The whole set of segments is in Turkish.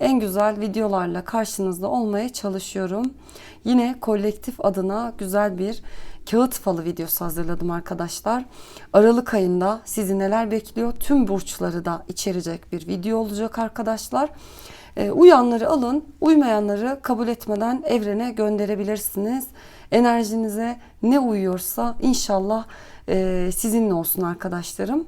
en güzel videolarla karşınızda olmaya çalışıyorum. Yine kolektif adına güzel bir kağıt falı videosu hazırladım arkadaşlar. Aralık ayında sizi neler bekliyor tüm burçları da içerecek bir video olacak arkadaşlar. E, uyanları alın, uymayanları kabul etmeden evrene gönderebilirsiniz. Enerjinize ne uyuyorsa inşallah e, sizinle olsun arkadaşlarım.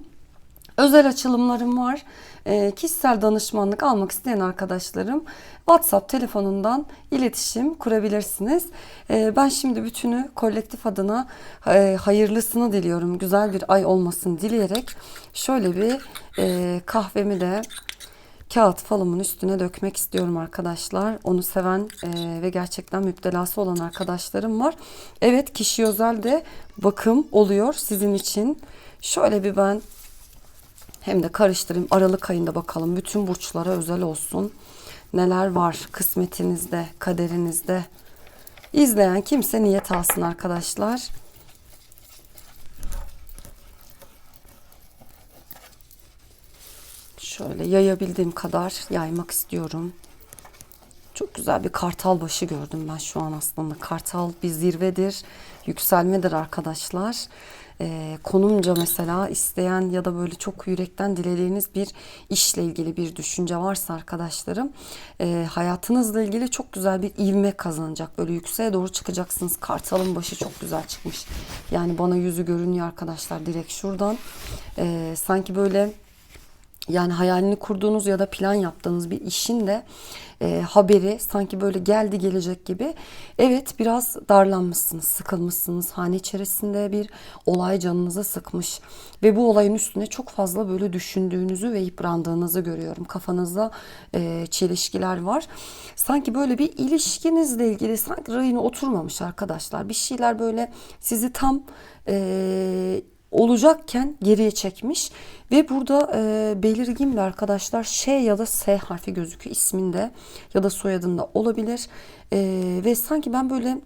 Özel açılımlarım var. E, kişisel danışmanlık almak isteyen arkadaşlarım WhatsApp telefonundan iletişim kurabilirsiniz. E, ben şimdi bütünü kolektif adına e, hayırlısını diliyorum. Güzel bir ay olmasını dileyerek şöyle bir e, kahvemi de kağıt falımın üstüne dökmek istiyorum arkadaşlar. Onu seven e, ve gerçekten müptelası olan arkadaşlarım var. Evet kişi özel de bakım oluyor sizin için. Şöyle bir ben hem de karıştırayım. Aralık ayında bakalım. Bütün burçlara özel olsun. Neler var kısmetinizde, kaderinizde. İzleyen kimse niyet alsın arkadaşlar. Şöyle yayabildiğim kadar yaymak istiyorum. Çok güzel bir kartal başı gördüm ben şu an aslında. Kartal bir zirvedir, yükselmedir arkadaşlar. Ee, konumca mesela isteyen ya da böyle çok yürekten dilediğiniz bir işle ilgili bir düşünce varsa arkadaşlarım e, hayatınızla ilgili çok güzel bir ivme kazanacak. Böyle yükseğe doğru çıkacaksınız. Kartalın başı çok güzel çıkmış. Yani bana yüzü görünüyor arkadaşlar direkt şuradan. Ee, sanki böyle yani hayalini kurduğunuz ya da plan yaptığınız bir işin de e, haberi sanki böyle geldi gelecek gibi. Evet biraz darlanmışsınız, sıkılmışsınız. Hane içerisinde bir olay canınızı sıkmış. Ve bu olayın üstüne çok fazla böyle düşündüğünüzü ve yıprandığınızı görüyorum. Kafanızda e, çelişkiler var. Sanki böyle bir ilişkinizle ilgili sanki rayına oturmamış arkadaşlar. Bir şeyler böyle sizi tam... E, olacakken geriye çekmiş ve burada e, belirgin bir arkadaşlar Ş ya da S harfi gözüküyor isminde ya da soyadında olabilir e, ve sanki ben böyle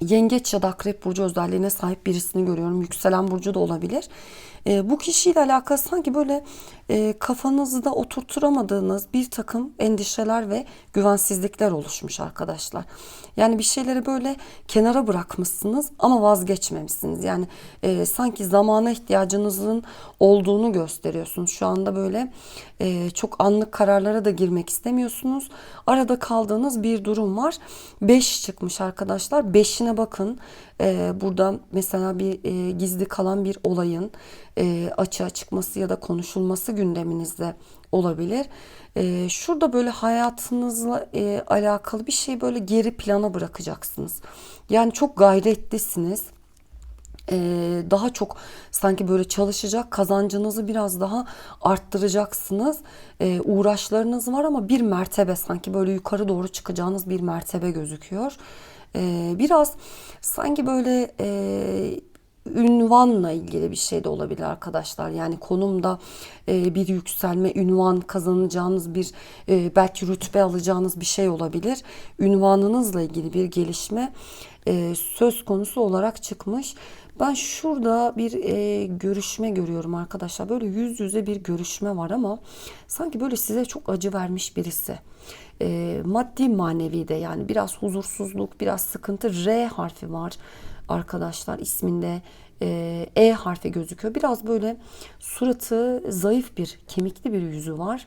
yengeç ya da akrep burcu özelliğine sahip birisini görüyorum. Yükselen burcu da olabilir. E, bu kişiyle alakalı sanki böyle e, kafanızda oturtturamadığınız bir takım endişeler ve güvensizlikler oluşmuş arkadaşlar. Yani bir şeyleri böyle kenara bırakmışsınız ama vazgeçmemişsiniz. Yani e, sanki zamana ihtiyacınızın olduğunu gösteriyorsunuz. Şu anda böyle e, çok anlık kararlara da girmek istemiyorsunuz. Arada kaldığınız bir durum var. 5 çıkmış arkadaşlar. 5'ine bakın. E, burada mesela bir e, gizli kalan bir olayın e, açığa çıkması ya da konuşulması gündeminizde olabilir. E, şurada böyle hayatınızla e, alakalı bir şey böyle geri plana bırakacaksınız. Yani çok gayretlisiniz ee, daha çok sanki böyle çalışacak kazancınızı biraz daha arttıracaksınız. Ee, uğraşlarınız var ama bir mertebe sanki böyle yukarı doğru çıkacağınız bir mertebe gözüküyor. Biraz sanki böyle e, ünvanla ilgili bir şey de olabilir arkadaşlar. Yani konumda e, bir yükselme, ünvan kazanacağınız bir e, belki rütbe alacağınız bir şey olabilir. Ünvanınızla ilgili bir gelişme e, söz konusu olarak çıkmış. Ben şurada bir e, görüşme görüyorum arkadaşlar. Böyle yüz yüze bir görüşme var ama sanki böyle size çok acı vermiş birisi. E, maddi manevi de yani biraz huzursuzluk, biraz sıkıntı. R harfi var arkadaşlar isminde. E, e harfi gözüküyor. Biraz böyle suratı zayıf bir, kemikli bir yüzü var.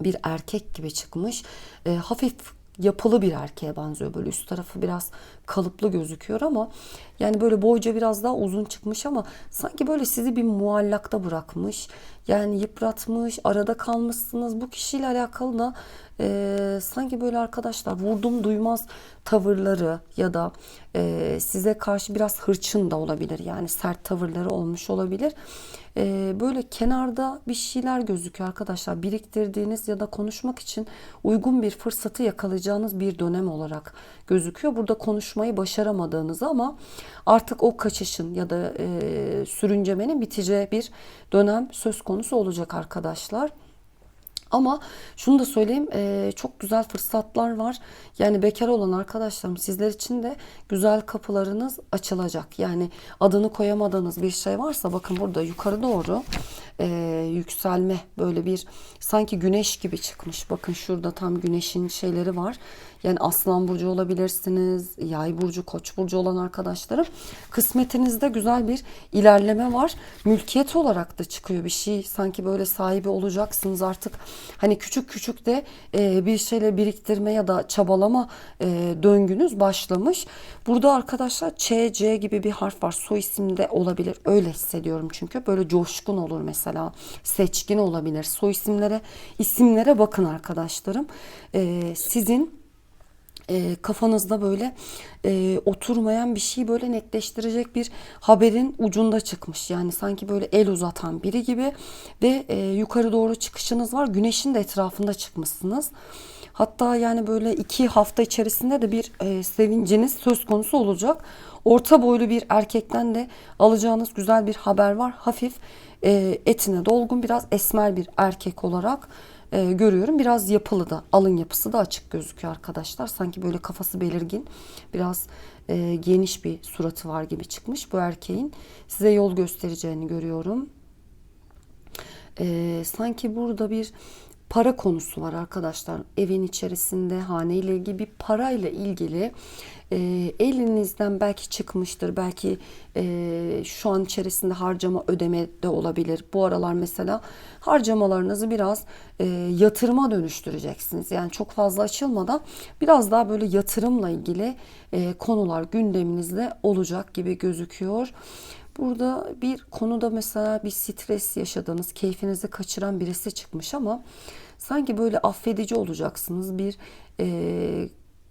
Bir erkek gibi çıkmış. E, hafif yapılı bir erkeğe benziyor. Böyle üst tarafı biraz kalıplı gözüküyor ama yani böyle boyca biraz daha uzun çıkmış ama sanki böyle sizi bir muallakta bırakmış. Yani yıpratmış, arada kalmışsınız. Bu kişiyle alakalı da e, sanki böyle arkadaşlar vurdum duymaz tavırları ya da e, size karşı biraz hırçın da olabilir. Yani sert tavırları olmuş olabilir. E, böyle kenarda bir şeyler gözüküyor arkadaşlar. Biriktirdiğiniz ya da konuşmak için uygun bir fırsatı yakalayacağınız bir dönem olarak gözüküyor. Burada konuşmayı başaramadığınız ama artık o kaçışın ya da e, sürüncemenin biteceği bir dönem söz konusu olacak arkadaşlar. Ama şunu da söyleyeyim e, çok güzel fırsatlar var. Yani bekar olan arkadaşlarım sizler için de güzel kapılarınız açılacak. Yani adını koyamadığınız bir şey varsa bakın burada yukarı doğru e, yükselme böyle bir sanki güneş gibi çıkmış. Bakın şurada tam güneşin şeyleri var. Yani aslan burcu olabilirsiniz, yay burcu, koç burcu olan arkadaşlarım. Kısmetinizde güzel bir ilerleme var. Mülkiyet olarak da çıkıyor bir şey. Sanki böyle sahibi olacaksınız artık. Hani küçük küçük de e, bir şeyle biriktirme ya da çabalama e, döngünüz başlamış. Burada arkadaşlar Ç, C gibi bir harf var. Soy isimde olabilir. Öyle hissediyorum çünkü. Böyle coşkun olur mesela. Seçkin olabilir. Soy isimlere, isimlere bakın arkadaşlarım. E, sizin e, kafanızda böyle e, oturmayan bir şey böyle netleştirecek bir haberin ucunda çıkmış. Yani sanki böyle el uzatan biri gibi ve e, yukarı doğru çıkışınız var. Güneşin de etrafında çıkmışsınız. Hatta yani böyle iki hafta içerisinde de bir e, sevinciniz söz konusu olacak. Orta boylu bir erkekten de alacağınız güzel bir haber var. Hafif e, etine dolgun biraz esmer bir erkek olarak e, görüyorum. Biraz yapılı da alın yapısı da açık gözüküyor arkadaşlar. Sanki böyle kafası belirgin biraz e, geniş bir suratı var gibi çıkmış bu erkeğin. Size yol göstereceğini görüyorum. E, sanki burada bir para konusu var arkadaşlar. Evin içerisinde haneyle ilgili bir parayla ilgili e, elinizden belki çıkmıştır. Belki e, şu an içerisinde harcama ödeme de olabilir. Bu aralar mesela harcamalarınızı biraz e, yatırıma dönüştüreceksiniz. Yani çok fazla açılmadan biraz daha böyle yatırımla ilgili e, konular gündeminizde olacak gibi gözüküyor. Burada bir konuda mesela bir stres yaşadığınız, keyfinizi kaçıran birisi çıkmış ama sanki böyle affedici olacaksınız. Bir e,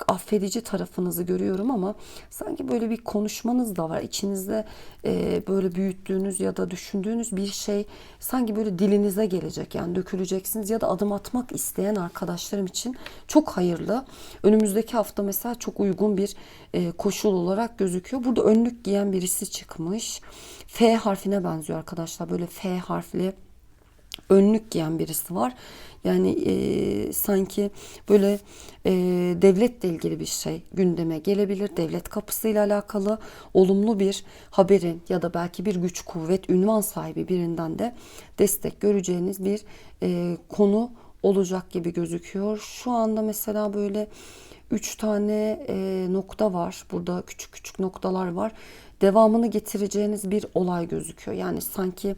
affedici tarafınızı görüyorum ama sanki böyle bir konuşmanız da var. İçinizde e, böyle büyüttüğünüz ya da düşündüğünüz bir şey sanki böyle dilinize gelecek. Yani döküleceksiniz ya da adım atmak isteyen arkadaşlarım için çok hayırlı. Önümüzdeki hafta mesela çok uygun bir e, koşul olarak gözüküyor. Burada önlük giyen birisi çıkmış. F harfine benziyor arkadaşlar. Böyle F harfli önlük giyen birisi var. Yani e, sanki böyle e, devletle ilgili bir şey gündeme gelebilir. Devlet kapısıyla alakalı olumlu bir haberin ya da belki bir güç, kuvvet, ünvan sahibi birinden de destek göreceğiniz bir e, konu olacak gibi gözüküyor. Şu anda mesela böyle üç tane e, nokta var. Burada küçük küçük noktalar var devamını getireceğiniz bir olay gözüküyor. Yani sanki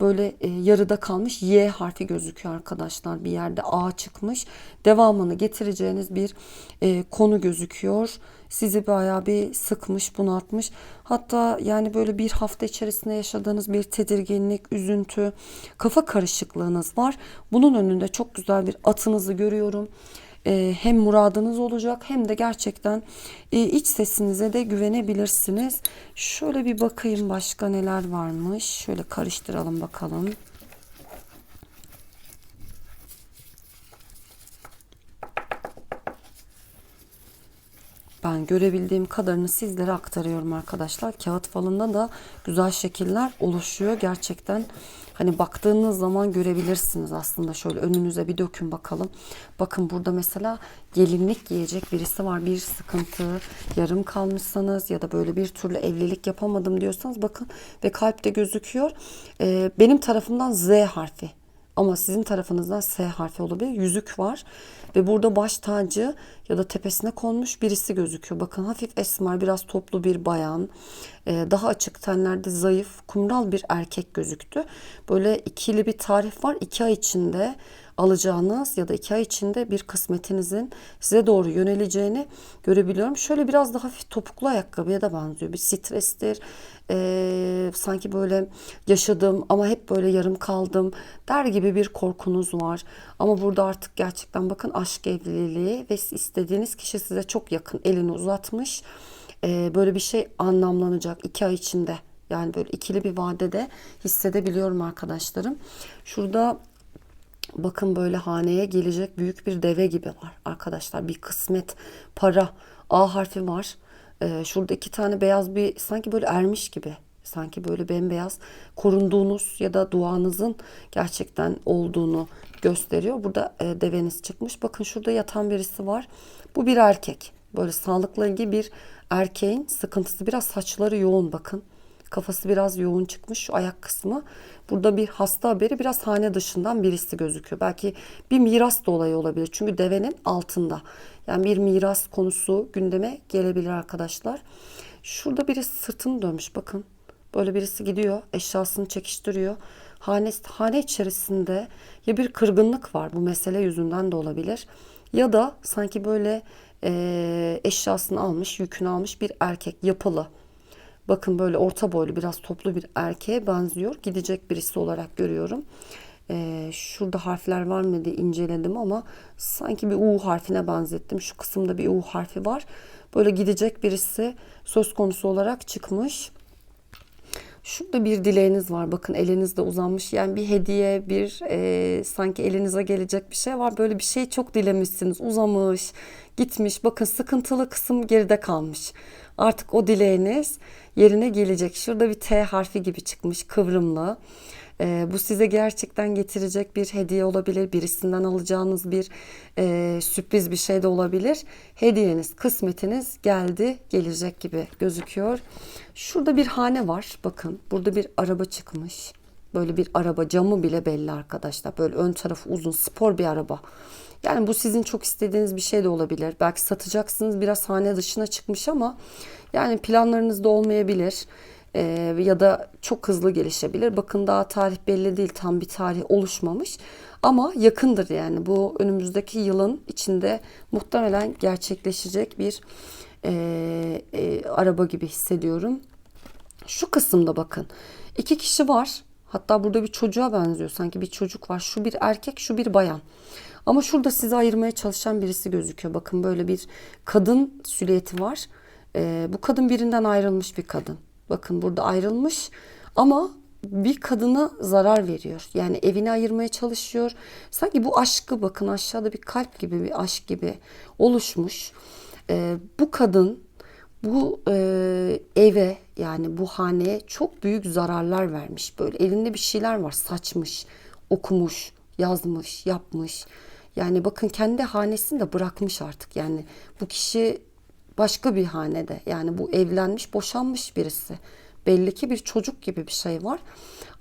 böyle e, yarıda kalmış Y harfi gözüküyor arkadaşlar. Bir yerde A çıkmış. Devamını getireceğiniz bir e, konu gözüküyor. Sizi bayağı bir sıkmış, bunaltmış. Hatta yani böyle bir hafta içerisinde yaşadığınız bir tedirginlik, üzüntü, kafa karışıklığınız var. Bunun önünde çok güzel bir atınızı görüyorum hem muradınız olacak hem de gerçekten e, iç sesinize de güvenebilirsiniz. Şöyle bir bakayım başka neler varmış. Şöyle karıştıralım bakalım. Ben görebildiğim kadarını sizlere aktarıyorum arkadaşlar. Kağıt falında da güzel şekiller oluşuyor. Gerçekten hani baktığınız zaman görebilirsiniz aslında. Şöyle önünüze bir dökün bakalım. Bakın burada mesela gelinlik giyecek birisi var. Bir sıkıntı, yarım kalmışsanız ya da böyle bir türlü evlilik yapamadım diyorsanız bakın ve kalpte gözüküyor. Ee, benim tarafımdan Z harfi ama sizin tarafınızdan S harfi olabilir. Yüzük var ve burada baş tacı ya da tepesine konmuş birisi gözüküyor. Bakın hafif esmer, biraz toplu bir bayan. Ee, daha açık tenlerde zayıf, kumral bir erkek gözüktü. Böyle ikili bir tarif var. iki ay içinde alacağınız ya da iki ay içinde bir kısmetinizin size doğru yöneleceğini görebiliyorum. Şöyle biraz daha hafif topuklu ayakkabıya da benziyor. Bir strestir. Ee, sanki böyle yaşadım ama hep böyle yarım kaldım der gibi bir korkunuz var. Ama burada artık gerçekten bakın aşk evliliği ve istediğiniz kişi size çok yakın elini uzatmış. Ee, böyle bir şey anlamlanacak iki ay içinde. Yani böyle ikili bir vadede hissedebiliyorum arkadaşlarım. Şurada bakın böyle haneye gelecek büyük bir deve gibi var arkadaşlar. Bir kısmet, para, A harfi var. Ee, şurada iki tane beyaz bir sanki böyle ermiş gibi. Sanki böyle bembeyaz korunduğunuz ya da duanızın gerçekten olduğunu gösteriyor. Burada e, deveniz çıkmış. Bakın şurada yatan birisi var. Bu bir erkek. Böyle sağlıkla ilgili bir erkeğin sıkıntısı. Biraz saçları yoğun bakın. Kafası biraz yoğun çıkmış şu ayak kısmı. Burada bir hasta haberi biraz hane dışından birisi gözüküyor. Belki bir miras da olayı olabilir. Çünkü devenin altında. Yani bir miras konusu gündeme gelebilir arkadaşlar. Şurada biri sırtını dönmüş bakın. Böyle birisi gidiyor eşyasını çekiştiriyor. Hane, hane içerisinde ya bir kırgınlık var bu mesele yüzünden de olabilir. Ya da sanki böyle e, eşyasını almış, yükünü almış bir erkek yapılı. Bakın böyle orta boylu biraz toplu bir erkeğe benziyor. Gidecek birisi olarak görüyorum. Ee, şurada harfler var mı diye inceledim ama sanki bir U harfine benzettim. Şu kısımda bir U harfi var. Böyle gidecek birisi söz konusu olarak çıkmış. Şurada bir dileğiniz var. Bakın elinizde uzanmış. Yani bir hediye, bir e, sanki elinize gelecek bir şey var. Böyle bir şey çok dilemişsiniz. Uzamış, gitmiş. Bakın sıkıntılı kısım geride kalmış. Artık o dileğiniz yerine gelecek. Şurada bir T harfi gibi çıkmış kıvrımlı. E, bu size gerçekten getirecek bir hediye olabilir. Birisinden alacağınız bir e, sürpriz bir şey de olabilir. Hediyeniz, kısmetiniz geldi, gelecek gibi gözüküyor. Şurada bir hane var. Bakın burada bir araba çıkmış. Böyle bir araba camı bile belli arkadaşlar. Böyle ön tarafı uzun spor bir araba. Yani bu sizin çok istediğiniz bir şey de olabilir. Belki satacaksınız biraz hane dışına çıkmış ama yani planlarınızda olmayabilir. Ee, ya da çok hızlı gelişebilir. Bakın daha tarih belli değil, tam bir tarih oluşmamış ama yakındır yani. Bu önümüzdeki yılın içinde muhtemelen gerçekleşecek bir e, e, araba gibi hissediyorum. Şu kısımda bakın iki kişi var. Hatta burada bir çocuğa benziyor. Sanki bir çocuk var. Şu bir erkek, şu bir bayan. Ama şurada sizi ayırmaya çalışan birisi gözüküyor. Bakın böyle bir kadın süliyeti var. Ee, bu kadın birinden ayrılmış bir kadın. Bakın burada ayrılmış ama bir kadına zarar veriyor. Yani evini ayırmaya çalışıyor. Sanki bu aşkı bakın aşağıda bir kalp gibi bir aşk gibi oluşmuş. Ee, bu kadın bu e, eve yani bu haneye çok büyük zararlar vermiş. Böyle elinde bir şeyler var saçmış, okumuş, yazmış, yapmış. Yani bakın kendi hanesini de bırakmış artık. Yani bu kişi başka bir hanede. Yani bu evlenmiş, boşanmış birisi. Belli ki bir çocuk gibi bir şey var.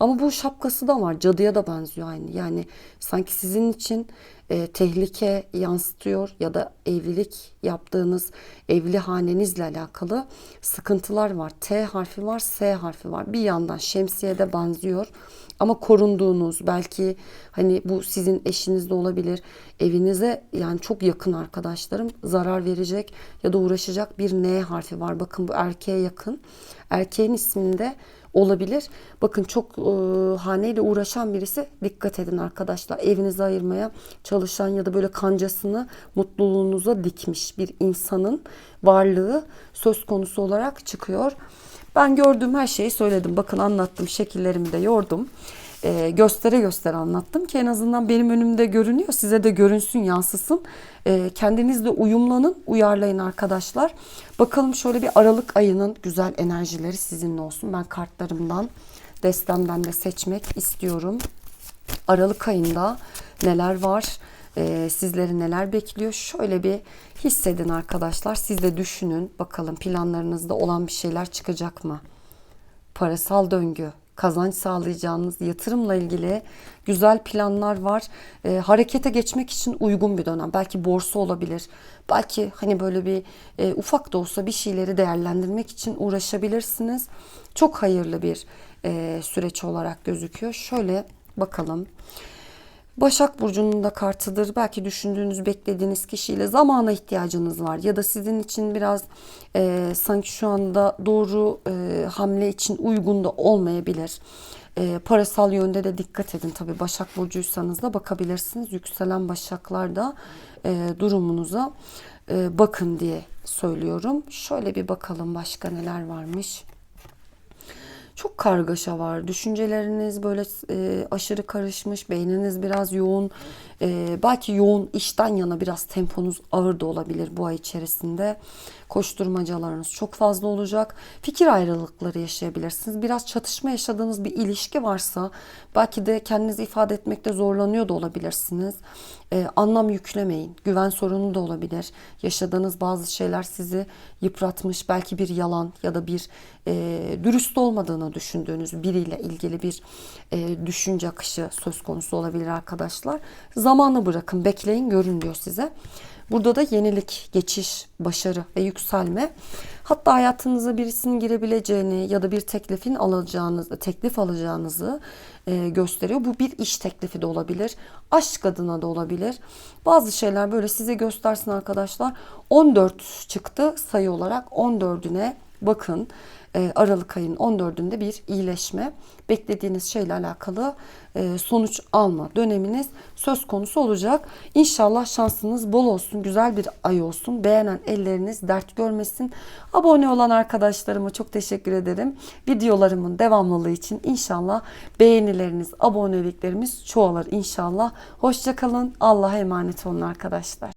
Ama bu şapkası da var. Cadıya da benziyor aynı. Yani sanki sizin için e, tehlike yansıtıyor ya da evlilik yaptığınız evli hanenizle alakalı sıkıntılar var. T harfi var, S harfi var. Bir yandan şemsiye de benziyor. Ama korunduğunuz belki hani bu sizin eşiniz de olabilir. Evinize yani çok yakın arkadaşlarım zarar verecek ya da uğraşacak bir N harfi var. Bakın bu erkeğe yakın. Erkeğin isminde olabilir. Bakın çok e, haneyle uğraşan birisi dikkat edin arkadaşlar. Evinizi ayırmaya çalışan ya da böyle kancasını mutluluğunuza dikmiş bir insanın varlığı söz konusu olarak çıkıyor. Ben gördüğüm her şeyi söyledim. Bakın anlattım, şekillerimi de yordum. Ee, göstere göstere anlattım ki en azından benim önümde görünüyor. Size de görünsün, yansısın. Ee, kendinizle uyumlanın, uyarlayın arkadaşlar. Bakalım şöyle bir Aralık ayının güzel enerjileri sizinle olsun. Ben kartlarımdan, destemden de seçmek istiyorum. Aralık ayında neler var? Ee, sizleri neler bekliyor? Şöyle bir hissedin arkadaşlar. Siz de düşünün. Bakalım planlarınızda olan bir şeyler çıkacak mı? Parasal döngü, kazanç sağlayacağınız yatırımla ilgili güzel planlar var. E, harekete geçmek için uygun bir dönem. Belki borsa olabilir. Belki hani böyle bir e, ufak da olsa bir şeyleri değerlendirmek için uğraşabilirsiniz. Çok hayırlı bir e, süreç olarak gözüküyor. Şöyle bakalım. Başak Burcu'nun da kartıdır. Belki düşündüğünüz, beklediğiniz kişiyle zamana ihtiyacınız var. Ya da sizin için biraz e, sanki şu anda doğru e, hamle için uygun da olmayabilir. E, parasal yönde de dikkat edin. Tabii Başak Burcu'ysanız da bakabilirsiniz. Yükselen Başaklar da e, durumunuza e, bakın diye söylüyorum. Şöyle bir bakalım başka neler varmış. Çok kargaşa var. Düşünceleriniz böyle e, aşırı karışmış. Beyniniz biraz yoğun. E, belki yoğun işten yana biraz temponuz ağır da olabilir bu ay içerisinde. Koşturmacalarınız çok fazla olacak. Fikir ayrılıkları yaşayabilirsiniz. Biraz çatışma yaşadığınız bir ilişki varsa belki de kendinizi ifade etmekte zorlanıyor da olabilirsiniz. E, anlam yüklemeyin. Güven sorunu da olabilir. Yaşadığınız bazı şeyler sizi yıpratmış. Belki bir yalan ya da bir e, dürüst olmadığını düşündüğünüz biriyle ilgili bir e, düşünce akışı söz konusu olabilir arkadaşlar. Zamanı bırakın, bekleyin, görün diyor size. Burada da yenilik, geçiş, başarı ve yükselme. Hatta hayatınıza birisinin girebileceğini ya da bir teklifin alacağınızı, teklif alacağınızı e, gösteriyor. Bu bir iş teklifi de olabilir. Aşk adına da olabilir. Bazı şeyler böyle size göstersin arkadaşlar. 14 çıktı sayı olarak 14'üne bakın. E, Aralık ayının 14'ünde bir iyileşme, beklediğiniz şeyle alakalı e, sonuç alma döneminiz söz konusu olacak. İnşallah şansınız bol olsun, güzel bir ay olsun. Beğenen elleriniz dert görmesin. Abone olan arkadaşlarıma çok teşekkür ederim. Videolarımın devamlılığı için inşallah beğenileriniz, aboneliklerimiz çoğalır inşallah. Hoşçakalın. Allah'a emanet olun arkadaşlar.